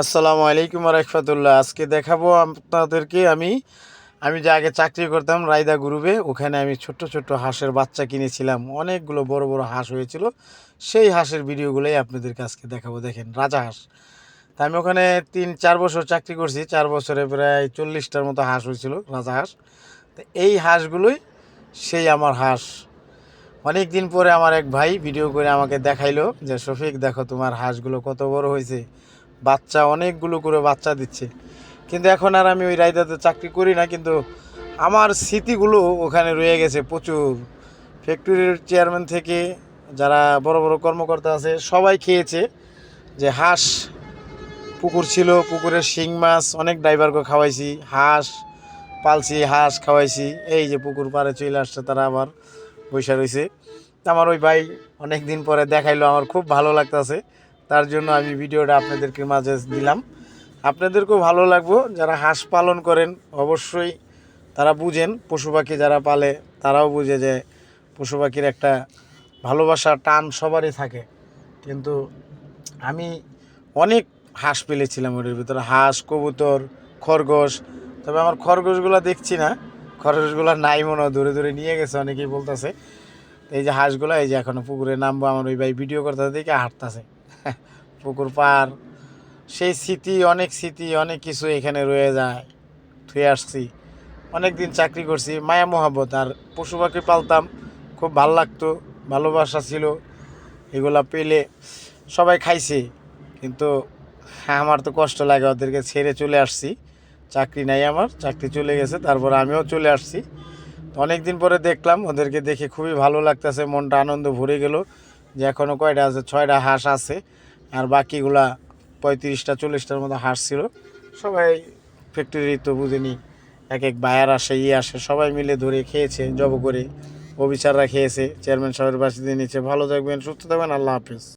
আসসালামু আলাইকুম রহমতুল্লাহ। আজকে দেখাবো আপনাদেরকে আমি আমি যে আগে চাকরি করতাম রায়দা গ্রুপে, ওখানে আমি ছোট্ট ছোট্ট হাঁসের বাচ্চা কিনেছিলাম। অনেকগুলো বড় বড় হাঁস হয়েছিল। সেই হাঁসের ভিডিওগুলোই আপনাদেরকে আজকে দেখাবো। দেখেন, রাজা হাঁস। তা আমি ওখানে তিন, চার বছর চাকরি করছি। চার বছরে প্রায় চল্লিশটার মতো হাঁস হয়েছিল, রাজা হাঁস। তো এই হাঁসগুলোই সেই আমার হাঁস। অনেক দিন পরে আমার এক ভাই ভিডিও করে আমাকে দেখাইলো যে, শফিক, দেখো তোমার হাঁসগুলো কত বড় হয়েছে। বাচ্চা, অনেকগুলো করে বাচ্চা দিচ্ছে। কিন্তু এখন আর আমি ওই রায়দাতে চাকরি করি না, কিন্তু আমার স্মৃতিগুলো ওখানে রয়ে গেছে প্রচুর। ফ্যাক্টরির চেয়ারম্যান থেকে যারা বড় বড় কর্মকর্তা আছে, সবাই খেয়েছে যে হাঁস, পুকুর ছিল পুকুরের শিং মাছ, অনেক ড্রাইভারকে খাওয়াইছি, হাঁস পালছি, হাঁস খাওয়াইছি। এই যে পুকুর পাড়ে চলে আসছে তারা আবার বৈশা রয়েছে। আমার ওই ভাই অনেক দিন পরে দেখাইলো, আমার খুব ভালো লাগতেছে। তার জন্য আমি ভিডিওটা আপনাদেরকে মাঝে দিলাম। আপনাদেরকেও ভালো লাগবো। যারা হাঁস পালন করেন, অবশ্যই তারা বুঝেন। পশু পাখি যারা পালে, তারাও বুঝে যে পশু পাখির একটা ভালোবাসা, টান সবারই থাকে। কিন্তু আমি অনেক হাঁস পেলেছিলাম ওটার ভিতরে। হাঁস, কবুতর, খরগোশ। তবে আমার খরগোশগুলো দেখছি না। খরগোশগুলো নাই মনে হয়, ধরে ধরে নিয়ে গেছে, অনেকেই বলতেছে। এই যে হাঁসগুলো, এই যে এখনও পুকুরে নামবো, আমার ওই ভাই ভিডিও করতে দেখে হাঁটতেছে। পুকুর পার। সেই স্মৃতি, অনেক স্মৃতি, অনেক কিছু এখানে রয়ে যায়। থুয়ে আসছি। অনেক দিন চাকরি করছি। মায়া মোহাব্বত। আর পশু পাখি পালতাম। খুব ভালো লাগতো। ভালোবাসা ছিল। এগুলা পেলে সবাই খাইছে। কিন্তু আমার তো কষ্ট লাগে। ওদেরকে ছেড়ে চলে আসছি। চাকরি নাই আমার। চাকরি চলে গেছে। তারপর আমিও চলে আসছি। অনেক দিন পরে দেখলাম। ওদেরকে দেখে খুবই ভালো লাগতেছে। মনটা আনন্দ ভরে গেল। যে এখনও কয়টা আছে? ছয়টা হাঁস আছে আর বাকিগুলা পঁয়ত্রিশটা, চল্লিশটার মতো হাঁস ছিল। সবাই ফ্যাক্টরি তো বুঝিনি, এক এক বায়ার আসে ইয়ে আসে, সবাই মিলে ধরে খেয়েছে, জব করে। অফিসাররা খেয়েছে চেয়ারম্যান সাহেবের বাসিতে নিচে ভালো থাকবেন, সুস্থ থাকবেন, আল্লাহ হাফিজ।